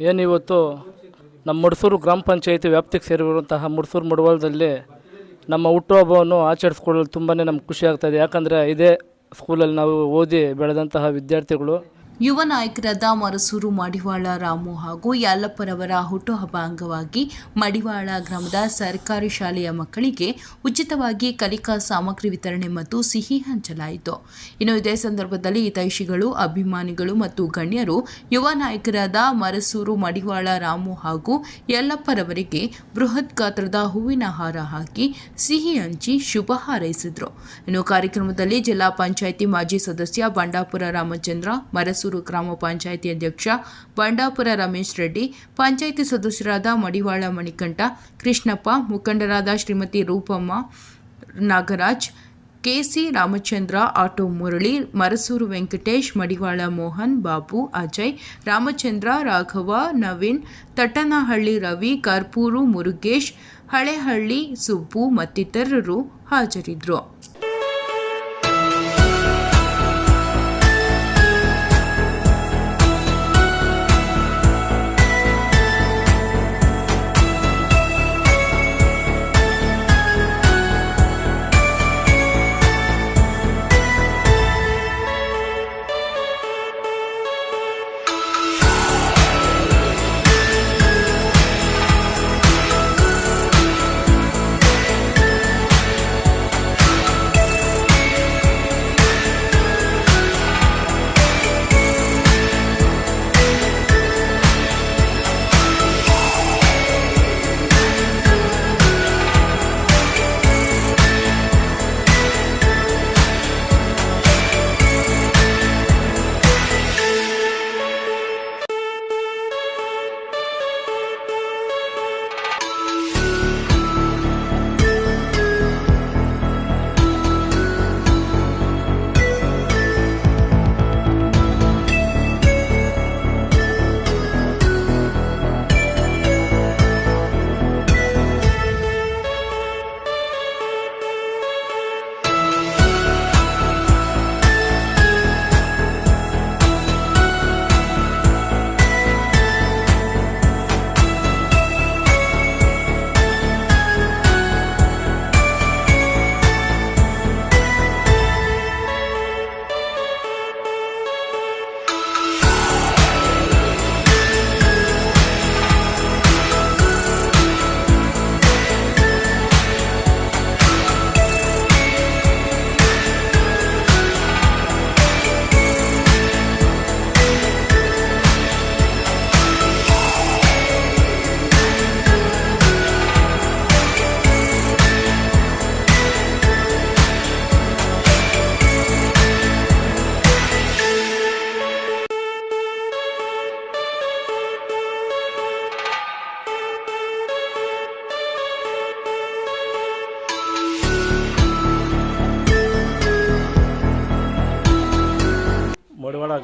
ಏನಿವತ್ತು ನಮ್ಮ ಮುಡ್ಸೂರು ಗ್ರಾಮ ಪಂಚಾಯಿತಿ ವ್ಯಾಪ್ತಿಗೆ ಸೇರಿರುವಂತಹ ಮುಡ್ಸೂರು ಮುಡವಾಳದಲ್ಲಿ ನಮ್ಮ ಹುಟ್ಟುಹಬ್ಬವನ್ನು ಆಚರಿಸ್ಕೊಳ್ಳಲು ತುಂಬಾ ನಮ್ಗೆ ಖುಷಿ ಆಗ್ತಾಯಿದೆ ಯಾಕಂದರೆ ಇದೇ ಸ್ಕೂಲಲ್ಲಿ ನಾವು ಓದಿ ಬೆಳೆದಂತಹ ವಿದ್ಯಾರ್ಥಿಗಳು ಯುವ ನಾಯಕರಾದ ಮರಸೂರು ಮಡಿವಾಳ ರಾಮು ಹಾಗೂ ಯಾಲಪ್ಪರವರ ಹುಟ್ಟುಹಬ್ಬ ಅಂಗವಾಗಿ ಮಡಿವಾಳ ಗ್ರಾಮದ ಸರ್ಕಾರಿ ಶಾಲೆಯ ಮಕ್ಕಳಿಗೆ ಉಚಿತವಾಗಿ ಕಲಿಕಾ ಸಾಮಗ್ರಿ ವಿತರಣೆ ಮತ್ತು ಸಿಹಿ ಹಂಚಲಾಯಿತು. ಇನ್ನು ಇದೇ ಸಂದರ್ಭದಲ್ಲಿ ಹಿತೈಷಿಗಳು, ಅಭಿಮಾನಿಗಳು ಮತ್ತು ಗಣ್ಯರು ಯುವ ನಾಯಕರಾದ ಮರಸೂರು ಮಡಿವಾಳ ರಾಮು ಹಾಗೂ ಯಲ್ಲಪ್ಪರವರಿಗೆ ಬೃಹತ್ ಗಾತ್ರದ ಹೂವಿನ ಹಾರ ಹಾಕಿ ಸಿಹಿ ಹಂಚಿ ಶುಭ ಹಾರೈಸಿದರು. ಇನ್ನು ಕಾರ್ಯಕ್ರಮದಲ್ಲಿ ಜಿಲ್ಲಾ ಪಂಚಾಯಿತಿ ಮಾಜಿ ಸದಸ್ಯ ಬಂಡಾಪುರ ರಾಮಚಂದ್ರ, ಮರಸೂರು ಗ್ರಾಮ ಪಂಚಾಯಿತಿ ಅಧ್ಯಕ್ಷ ಬಂಡಾಪುರ ರಮೇಶ್ ರೆಡ್ಡಿ, ಪಂಚಾಯಿತಿ ಸದಸ್ಯರಾದ ಮಡಿವಾಳ ಮಣಿಕಂಠ, ಕೃಷ್ಣಪ್ಪ, ಮುಖಂಡರಾದ Shrimati Roopamma Nagaraj, K C Ramachandra, auto Murali, Marasur Venkatesh, Madivala Mohan, Babu, Ajay, Ramachandra, Raghava, Naveen, Tattanahalli Ravi, Karpur, Murugesh, Halehalli, Subbu ಮತ್ತಿತರರು ಹಾಜರಿದ್ದರು.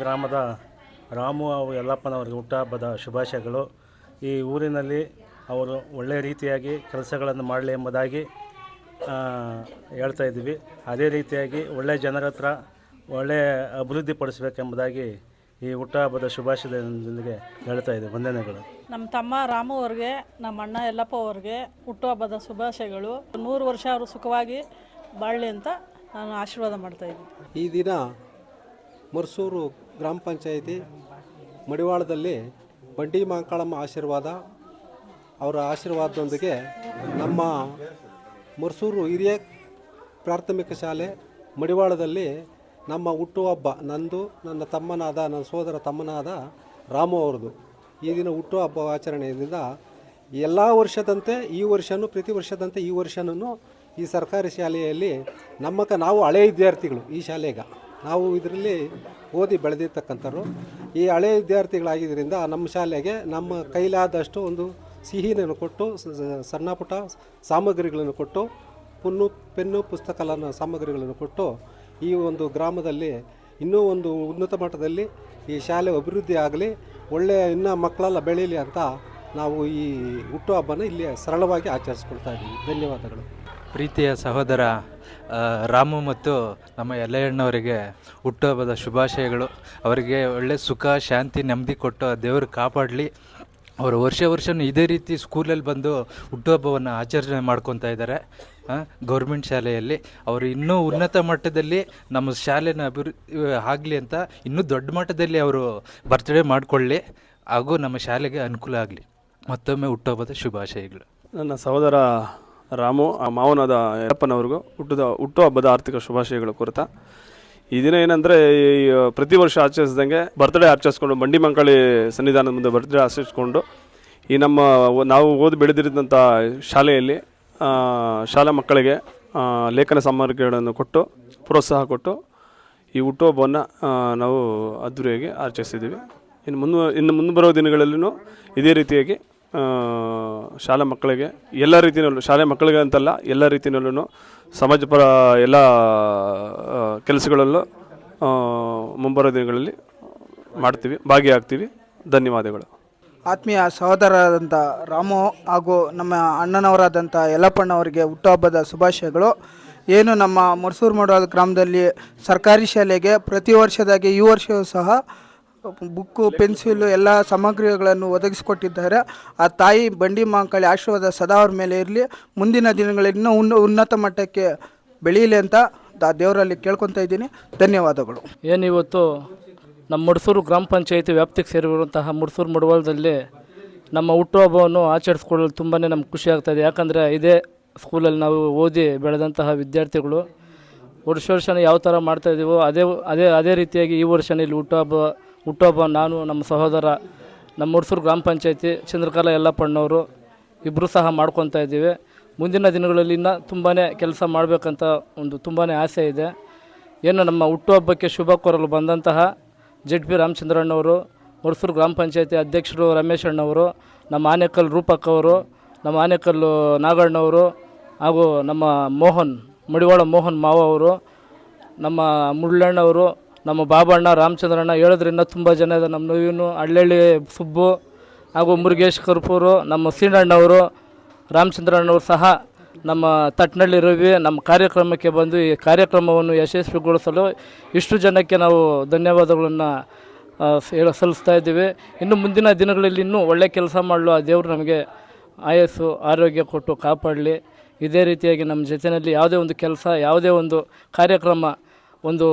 ಗ್ರಾಮದ ರಾಮು ಹಾಗೂ ಯಲ್ಲಪ್ಪನವರಿಗೆ ಹುಟ್ಟುಹಬ್ಬದ ಶುಭಾಶಯಗಳು. ಈ ಊರಿನಲ್ಲಿ ಅವರು ಒಳ್ಳೆಯ ರೀತಿಯಾಗಿ ಕೆಲಸಗಳನ್ನು ಮಾಡಲಿ ಎಂಬುದಾಗಿ ಹೇಳ್ತಾ ಇದ್ದೀವಿ. ಅದೇ ರೀತಿಯಾಗಿ ಒಳ್ಳೆಯ ಜನರ ಹತ್ರ ಒಳ್ಳೆಯ ಅಭಿವೃದ್ಧಿಪಡಿಸಬೇಕೆಂಬುದಾಗಿ ಈ ಹುಟ್ಟುಹಬ್ಬದ ಶುಭಾಶಯದೊಂದಿಗೆ ಹೇಳ್ತಾ ಇದೆ ವಂದನೆಗಳು. ನಮ್ಮ ತಮ್ಮ ರಾಮು ಅವ್ರಿಗೆ ನಮ್ಮ ಅಣ್ಣ ಯಲ್ಲಪ್ಪ ಅವ್ರಿಗೆ ಹುಟ್ಟುಹಬ್ಬದ ಶುಭಾಶಯಗಳು. ನೂರು ವರ್ಷ ಅವರು ಸುಖವಾಗಿ ಬಾಳಲಿ ಅಂತ ನಾನು ಆಶೀರ್ವಾದ ಮಾಡ್ತಾ ಇದ್ದೀನಿ. ಈ ದಿನ ಮರ್ಸೂರು ಗ್ರಾಮ ಪಂಚಾಯಿತಿ ಮಡಿವಾಳದಲ್ಲಿ ಬಂಡಿ ಮಾಂಕಾಳಮ್ಮ ಆಶೀರ್ವಾದ, ಅವರ ಆಶೀರ್ವಾದದೊಂದಿಗೆ ನಮ್ಮ ಮರ್ಸೂರು ಹಿರಿಯ ಪ್ರಾಥಮಿಕ ಶಾಲೆ ಮಡಿವಾಳದಲ್ಲಿ ನಮ್ಮ ಹುಟ್ಟುಹಬ್ಬ, ನಂದು, ನನ್ನ ತಮ್ಮನಾದ, ನನ್ನ ಸೋದರ ತಮ್ಮನಾದ ರಾಮು ಅವ್ರದ್ದು. ಈ ದಿನ ಹುಟ್ಟುಹಬ್ಬ ಆಚರಣೆಯಿಂದ ಎಲ್ಲ ವರ್ಷದಂತೆ, ಈ ವರ್ಷವೂ ಪ್ರತಿ ವರ್ಷದಂತೆ ಈ ವರ್ಷನೂ ಈ ಸರ್ಕಾರಿ ಶಾಲೆಯಲ್ಲಿ ನಮ್ಮ ನಾವು ಹಳೆಯ ವಿದ್ಯಾರ್ಥಿಗಳು ಈ ಶಾಲೆಗೆ. ನಾವು ಇದರಲ್ಲಿ ಓದಿ ಬೆಳೆದಿರ್ತಕ್ಕಂಥವ್ರು. ಈ ಹಳೆ ವಿದ್ಯಾರ್ಥಿಗಳಾಗಿದ್ದರಿಂದ ನಮ್ಮ ಶಾಲೆಗೆ ನಮ್ಮ ಕೈಲಾದಷ್ಟು ಒಂದು ಸಿಹಿನನ್ನು ಕೊಟ್ಟು ಸಣ್ಣ ಪುಟ್ಟ ಸಾಮಗ್ರಿಗಳನ್ನು ಕೊಟ್ಟು, ಪುನ್ನು, ಪೆನ್ನು, ಪುಸ್ತಕಗಳನ್ನು, ಸಾಮಗ್ರಿಗಳನ್ನು ಕೊಟ್ಟು ಈ ಒಂದು ಗ್ರಾಮದಲ್ಲಿ ಇನ್ನೂ ಒಂದು ಉನ್ನತ ಮಟ್ಟದಲ್ಲಿ ಈ ಶಾಲೆ ಅಭಿವೃದ್ಧಿ ಆಗಲಿ, ಒಳ್ಳೆಯ ಇನ್ನೂ ಮಕ್ಕಳೆಲ್ಲ ಬೆಳೀಲಿ ಅಂತ ನಾವು ಈ ಹುಟ್ಟುಹಬ್ಬನ ಇಲ್ಲಿ ಸರಳವಾಗಿ ಆಚರಿಸ್ಕೊಳ್ತಾ ಇದ್ದೀವಿ. ಧನ್ಯವಾದಗಳು. ಪ್ರೀತಿಯ ಸಹೋದರ ರಾಮು ಮತ್ತು ನಮ್ಮ ಎಲೆಯಣ್ಣವರಿಗೆ ಹುಟ್ಟುಹಬ್ಬದ ಶುಭಾಶಯಗಳು. ಅವರಿಗೆ ಒಳ್ಳೆ ಸುಖ, ಶಾಂತಿ, ನೆಮ್ಮದಿ ಕೊಟ್ಟು ದೇವರು ಕಾಪಾಡಲಿ. ಅವರು ವರ್ಷ ವರ್ಷವೂ ಇದೇ ರೀತಿ ಸ್ಕೂಲಲ್ಲಿ ಬಂದು ಹುಟ್ಟುಹಬ್ಬವನ್ನು ಆಚರಣೆ ಮಾಡ್ಕೊತಾ ಇದ್ದಾರೆ. ಗೌರ್ಮೆಂಟ್ ಶಾಲೆಯಲ್ಲಿ. ಅವರು ಇನ್ನೂ ಉನ್ನತ ಮಟ್ಟದಲ್ಲಿ ನಮ್ಮ ಶಾಲೆನ ಅಭಿವೃದ್ಧಿ, ಆಗಲಿ ಅಂತ ಇನ್ನೂ ದೊಡ್ಡ ಮಟ್ಟದಲ್ಲಿ ಅವರು ಬರ್ತ್ಡೇ ಮಾಡಿಕೊಳ್ಳಿ. ಹಾಗೂ ನಮ್ಮ ಶಾಲೆಗೆ ಅನುಕೂಲ ಆಗಲಿ. ಮತ್ತೊಮ್ಮೆ ಹುಟ್ಟುಹಬ್ಬದ ಶುಭಾಶಯಗಳು. ನನ್ನ ಸಹೋದರ ರಾಮು, ಆ ಮಾವನಾದ ಯಪ್ಪನವ್ರಿಗೂ ಹುಟ್ಟದ ಹಬ್ಬದ ಆರ್ಥಿಕ ಶುಭಾಶಯಗಳು ಕೋರ್ತಾ. ಈ ದಿನ ಏನಂದರೆ ಪ್ರತಿ ವರ್ಷ ಆಚರಿಸ್ದಂಗೆ ಬರ್ತ್ಡೇ ಆಚರಿಸ್ಕೊಂಡು, ಮಂಡಿ ಮಂಕಳಿ ಸನ್ನಿಧಾನದ ಮುಂದೆ ಬರ್ತ್ಡೇ ಆಚರಿಸ್ಕೊಂಡು, ಈ ನಮ್ಮ, ನಾವು ಓದಿ ಬೆಳೆದಿರಿದಂಥ ಶಾಲೆಯಲ್ಲಿ ಶಾಲಾ ಮಕ್ಕಳಿಗೆ ಲೇಖನ ಸಾಮಗ್ರಿಗಳನ್ನು ಕೊಟ್ಟು, ಪ್ರೋತ್ಸಾಹ ಕೊಟ್ಟು, ಈ ಹುಟ್ಟುಹಬ್ಬವನ್ನು ನಾವು ಅದ್ದೂರಿಯಾಗಿ ಆಚರಿಸಿದ್ದೀವಿ. ಇನ್ನು ಮುಂದೆ ಇನ್ನು ಮುಂದೆ ಬರೋ ದಿನಗಳಲ್ಲೂ ಇದೇ ರೀತಿಯಾಗಿ ಶಾಲಾ ಮಕ್ಕಳಿಗೆ ಎಲ್ಲ ರೀತಿಯಲ್ಲೂ ಶಾಲೆ ಮಕ್ಕಳಿಗೆ ಅಂತಲ್ಲ ಎಲ್ಲ ರೀತಿಯಲ್ಲೂ ಸಮಾಜ ಪರ ಎಲ್ಲ ಕೆಲಸಗಳಲ್ಲೂ ಮುಂಬರುವ ಮುಂಬರೋ ದಿನಗಳಲ್ಲಿ ಮಾಡ್ತೀವಿ, ಭಾಗಿಯಾಗ್ತೀವಿ. ಧನ್ಯವಾದಗಳು. ಆತ್ಮೀಯ ಸಹೋದರರಾದಂಥ ರಾಮು ಹಾಗೂ ನಮ್ಮ ಅಣ್ಣನವರಾದಂಥ ಯಲ್ಲಪ್ಪಣ್ಣವರಿಗೆ ಹುಟ್ಟುಹಬ್ಬದ ಶುಭಾಶಯಗಳು. ಏನು ನಮ್ಮ ಮರ್ಸೂರು ಮಾಡೋದ ಗ್ರಾಮದಲ್ಲಿ ಸರ್ಕಾರಿ ಶಾಲೆಗೆ ಪ್ರತಿ ವರ್ಷದಾಗೆ ಈ ವರ್ಷವೂ ಸಹ ಬುಕ್ಕು, ಪೆನ್ಸಿಲು ಎಲ್ಲ ಸಾಮಗ್ರಿಗಳನ್ನು ಒದಗಿಸಿಕೊಟ್ಟಿದ್ದಾರೆ. ಆ ತಾಯಿ ಬಂಡಿ ಮಾಂಕಳಿ ಆಶೀರ್ವಾದ ಸದಾ ಅವ್ರ ಮೇಲೆ ಇರಲಿ. ಮುಂದಿನ ದಿನಗಳಲ್ಲಿ ಇನ್ನೂ ಉನ್ನ ಉನ್ನತ ಮಟ್ಟಕ್ಕೆ ಬೆಳೀಲಿ ಅಂತ ಆ ದೇವರಲ್ಲಿ ಕೇಳ್ಕೊತಾ ಇದ್ದೀನಿ. ಧನ್ಯವಾದಗಳು. ಏನಿವತ್ತು ನಮ್ಮ ಮುಡ್ಸೂರು ಗ್ರಾಮ ಪಂಚಾಯಿತಿ ವ್ಯಾಪ್ತಿಗೆ ಸೇರಿರುವಂತಹ ಮುಡ್ಸೂರು ಮುಡವಾಳದಲ್ಲಿ ನಮ್ಮ ಹುಟ್ಟುಹಬ್ಬವನ್ನು ಆಚರಿಸ್ಕೊಳ್ಳಲು ತುಂಬಾ ನಮ್ಗೆ ಖುಷಿ ಆಗ್ತಾಯಿದೆ ಯಾಕಂದರೆ ಇದೇ ಸ್ಕೂಲಲ್ಲಿ ನಾವು ಓದಿ ಬೆಳೆದಂತಹ ವಿದ್ಯಾರ್ಥಿಗಳು ವರ್ಷ ವರ್ಷ ಯಾವ ಥರ ಮಾಡ್ತಾಯಿದ್ದೀವೋ ಅದೇ ಅದೇ ಅದೇ ರೀತಿಯಾಗಿ ಈ ವರ್ಷ ಇಲ್ಲಿ ಹುಟ್ಟುಹಬ್ಬ ಹುಟ್ಟುಹಬ್ಬ ನಾನು, ನಮ್ಮ ಸಹೋದರ ನಮ್ಮ ಮುಡ್ಸೂರು ಗ್ರಾಮ ಪಂಚಾಯಿತಿ, ಚಂದ್ರಕಲಾ ಯಲ್ಲಪ್ಪಣ್ಣವರು ಇಬ್ಬರು ಸಹ ಮಾಡ್ಕೊತಾ ಇದ್ದೀವಿ. ಮುಂದಿನ ದಿನಗಳಲ್ಲಿ ಇನ್ನೂ ತುಂಬಾ ಕೆಲಸ ಮಾಡಬೇಕಂತ ಒಂದು ತುಂಬಾ ಆಸೆ ಇದೆ. ಏನು ನಮ್ಮ ಹುಟ್ಟುಹಬ್ಬಕ್ಕೆ ಶುಭ ಕೋರಲು ಬಂದಂತಹ ಜೆಡ್ ಪಿ ರಾಮಚಂದ್ರಣ್ಣವರು ಮುಡ್ಸೂರು ಗ್ರಾಮ ಪಂಚಾಯತಿ ಅಧ್ಯಕ್ಷರು ರಮೇಶ್ ಅಣ್ಣವರು, ನಮ್ಮ ಆನೇಕಲ್ ರೂಪಕ್ ಅವರು, ನಮ್ಮ ಆನೇಕಲ್ಲು ನಾಗಣ್ಣವರು ಹಾಗೂ ನಮ್ಮ ಮೋಹನ್, ಮಡಿವಾಳ ಮೋಹನ್ ಮಾವ ಅವರು, ನಮ್ಮ ಮುಳ್ಳಣ್ಣವರು ನಮ್ಮ ಬಾಬಣ್ಣ ರಾಮಚಂದ್ರಣ್ಣ ಹೇಳೋದ್ರಿಂದ ತುಂಬ ಜನ ಇದೆ ನಮ್ಮ ನವೀನು ಹಳ್ಳಿ ಸುಬ್ಬು ಹಾಗೂ ಮುರುಗೇಶ್ ಕರ್ಪೂರು, ನಮ್ಮ ಸೀನಣ್ಣವರು, ರಾಮಚಂದ್ರಣ್ಣವರು ಸಹ ನಮ್ಮ ತಟ್ನಳ್ಳಿ ರವಿ ನಮ್ಮ ಕಾರ್ಯಕ್ರಮಕ್ಕೆ ಬಂದು ಈ ಕಾರ್ಯಕ್ರಮವನ್ನು ಯಶಸ್ವಿಗೊಳಿಸಲು ಇಷ್ಟು ಜನಕ್ಕೆ ನಾವು ಧನ್ಯವಾದಗಳನ್ನು ಹೇಳ ಸಲ್ಲಿಸ್ತಾ ಇದ್ದೀವಿ. ಇನ್ನು ಮುಂದಿನ ದಿನಗಳಲ್ಲಿ ಇನ್ನೂ ಒಳ್ಳೆಯ ಕೆಲಸ ಮಾಡಲು ಆ ದೇವರು ನಮಗೆ ಆಯಸ್ಸು, ಆರೋಗ್ಯ ಕೊಟ್ಟು ಕಾಪಾಡಲಿ. ಇದೇ ರೀತಿಯಾಗಿ ನಮ್ಮ ಜೊತೆಯಲ್ಲಿ ಯಾವುದೇ ಒಂದು ಕೆಲಸ, ಯಾವುದೇ ಒಂದು ಕಾರ್ಯಕ್ರಮ, ಒಂದು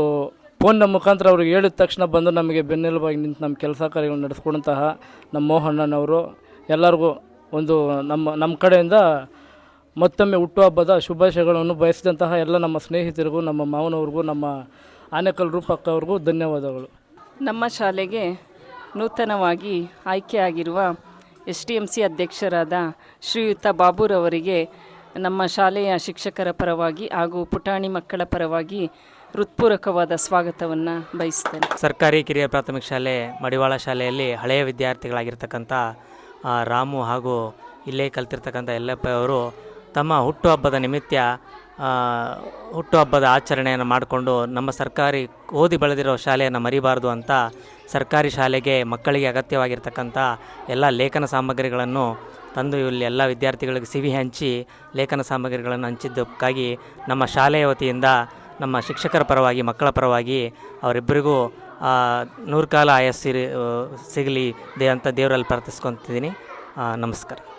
ಫೋನ್ನ ಮುಖಾಂತರ ಅವ್ರಿಗೆ ಹೇಳಿದ ತಕ್ಷಣ ಬಂದು ನಮಗೆ ಬೆನ್ನೆಲುಬಾಗಿ ನಿಂತು ನಮ್ಮ ಕೆಲಸ ಕಾರ್ಯಗಳನ್ನು ನಡೆಸ್ಕೊಡಂತಹ ನಮ್ಮ ಮೋಹಣ್ಣನವರು ಎಲ್ಲರಿಗೂ ಒಂದು ನಮ್ಮ ನಮ್ಮ ಕಡೆಯಿಂದ ಮತ್ತೊಮ್ಮೆ ಹುಟ್ಟುಹಬ್ಬದ ಶುಭಾಶಯಗಳನ್ನು ಬಯಸಿದಂತಹ ಎಲ್ಲ ನಮ್ಮ ಸ್ನೇಹಿತರಿಗೂ, ನಮ್ಮ ಮಾವನವ್ರಿಗೂ, ನಮ್ಮ ಆನೆಕಲ್ ರೂಪಕ್ಕವ್ರಿಗೂ ಧನ್ಯವಾದಗಳು. ನಮ್ಮ ಶಾಲೆಗೆ ನೂತನವಾಗಿ ಆಯ್ಕೆಯಾಗಿರುವ ಎಸ್ ಡಿ ಎಂ ಸಿ ಅಧ್ಯಕ್ಷರಾದ ಶ್ರೀಯುತ ಬಾಬುರವರಿಗೆ ನಮ್ಮ ಶಾಲೆಯ ಶಿಕ್ಷಕರ ಪರವಾಗಿ ಹಾಗೂ ಪುಟಾಣಿ ಮಕ್ಕಳ ಪರವಾಗಿ ಹೃತ್ಪೂರ್ವಕವಾದ ಸ್ವಾಗತವನ್ನು ಬಯಸ್ತೇನೆ. ಸರ್ಕಾರಿ ಕಿರಿಯ ಪ್ರಾಥಮಿಕ ಶಾಲೆ, ಮಡಿವಾಳ ಶಾಲೆಯಲ್ಲಿ ಹಳೆಯ ವಿದ್ಯಾರ್ಥಿಗಳಾಗಿರ್ತಕ್ಕಂಥ ರಾಮು ಹಾಗೂ ಇಲ್ಲೇ ಕಲ್ತಿರ್ತಕ್ಕಂಥ ಎಲ್ಲಪ್ಪ ಅವರು ತಮ್ಮ ಹುಟ್ಟುಹಬ್ಬದ ನಿಮಿತ್ತ ಹುಟ್ಟುಹಬ್ಬದ ಆಚರಣೆಯನ್ನು ಮಾಡಿಕೊಂಡು ನಮ್ಮ ಸರ್ಕಾರಿ ಓದಿ ಬೆಳೆದಿರೋ ಶಾಲೆಯನ್ನು ಮರಿಬಾರ್ದು ಅಂತ ಸರ್ಕಾರಿ ಶಾಲೆಗೆ ಮಕ್ಕಳಿಗೆ ಅಗತ್ಯವಾಗಿರ್ತಕ್ಕಂಥ ಎಲ್ಲ ಲೇಖನ ಸಾಮಗ್ರಿಗಳನ್ನು ತಂದು ಇಲ್ಲಿ ಎಲ್ಲ ವಿದ್ಯಾರ್ಥಿಗಳಿಗೆ ಸಿವಿ ಹಂಚಿ ಲೇಖನ ಸಾಮಗ್ರಿಗಳನ್ನು ಹಂಚಿದ್ದಕ್ಕಾಗಿ ನಮ್ಮ ಶಾಲೆಯ ವತಿಯಿಂದ ನಮ್ಮ ಶಿಕ್ಷಕರ ಪರವಾಗಿ, ಮಕ್ಕಳ ಪರವಾಗಿ ಅವರಿಬ್ಬರಿಗೂ ನೂರು ಕಾಲ ಆಯಸ್ಸಿರಿ ಸಿಗಲಿ ದೇ ಅಂತ ದೇವರಲ್ಲಿ ಪ್ರಾರ್ಥಿಸ್ಕೊತಿದ್ದೀನಿ. ನಮಸ್ಕಾರ.